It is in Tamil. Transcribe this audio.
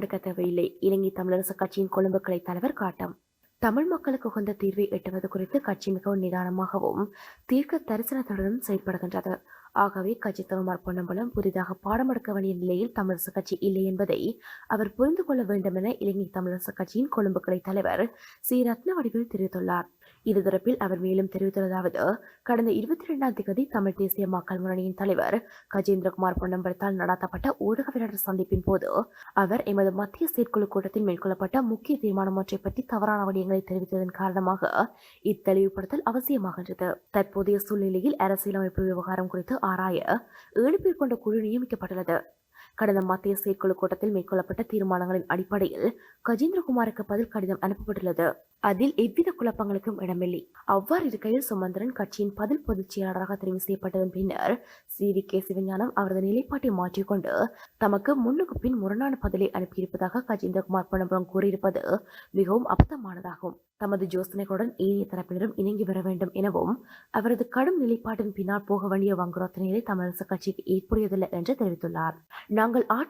எடுக்க தேவையில்லை. இலங்கை தமிழரசு கட்சியின் கொழும்பு கிளை தலைவர் காட்டம். தமிழ் மக்களுக்கு உகந்த தீர்வை எட்டுவது குறித்து கட்சி மிகவும் நிதானமாகவும் தீர்க்க தரிசனத்துடனும் செயல்படுகின்றது. ஆகவே கட்சி தலைவர் பொன்னம்பலம் புதிதாக பாடம் எடுக்க வேண்டிய நிலையில் தமிழரசு கட்சி இல்லை என்பதை அவர் புரிந்து கொள்ள வேண்டும் என இலங்கை தமிழரசு கட்சியின் கொழும்பு கிளை தலைவர் சி. ரத்னவடிவில் தெரிவித்துள்ளார். இது தொடர்பில் அவர் மேலும் தெரிவித்துள்ளதாவது கடந்த இருபத்தி இரண்டாம் தேதி தமிழ் தேசிய மக்கள் முன்னணியின் தலைவர் கஜேந்திரகுமார் பொன்னம்பலத்தால் நடாத்தப்பட்ட ஊடகவியலாளர் சந்திப்பின் போது அவர் எமது மத்திய செயற்குழு கூட்டத்தில் மேற்கொள்ளப்பட்ட முக்கிய தீர்மானம் ஒன்றை பற்றி தவறான விடயங்களை தெரிவித்ததன் காரணமாக இத்தெளிவுபடுத்தல் அவசியமாகின்றது தற்போதைய சூழ்நிலையில் அரசியலமைப்பு விவகாரம் குறித்து ஆராய ஏழு பேர் கொண்ட குழு நியமிக்கப்பட்டுள்ளது. கடந்த மத்திய செயற்குழு கூட்டத்தில் மேற்கொள்ளப்பட்ட தீர்மானங்களின் அடிப்படையில் கஜேந்திரகுமாருக்கு பதில் கடிதம் அனுப்பப்பட்டுள்ளது. அதில் எவ்வித குழப்பங்களுக்கும் இடமில்லை. அவ்வாறு இருக்கையில் சுமந்திரன் கட்சியின் பதில் பொதுச் செயலாளராக தெரிவு செய்யப்பட்டதன் பின்னர் சி. வி. கே. சிவஞானம் அவரது நிலைப்பாட்டை மாற்றிக்கொண்டு தமக்கு முன்னுக்கு பின் முரணான பதிலை அனுப்பியிருப்பதாக கஜேந்திரகுமார் பொன்னம்பலம் கூறியிருப்பது மிகவும் அபத்தமானதாகும். தமது யோசனைகளுடன் ஏனைய தரப்பினரும் இணங்கி வர வேண்டும் எனவும் அவரது கடும் நிலைப்பாட்டின் பின்னால் போக வேண்டிய வங்குரோத்த நிலை தமிழரசு கட்சிக்கு ஏற்புடையதில்லை என்று தெரிவித்துள்ளார். நாங்கள் ஆட்டு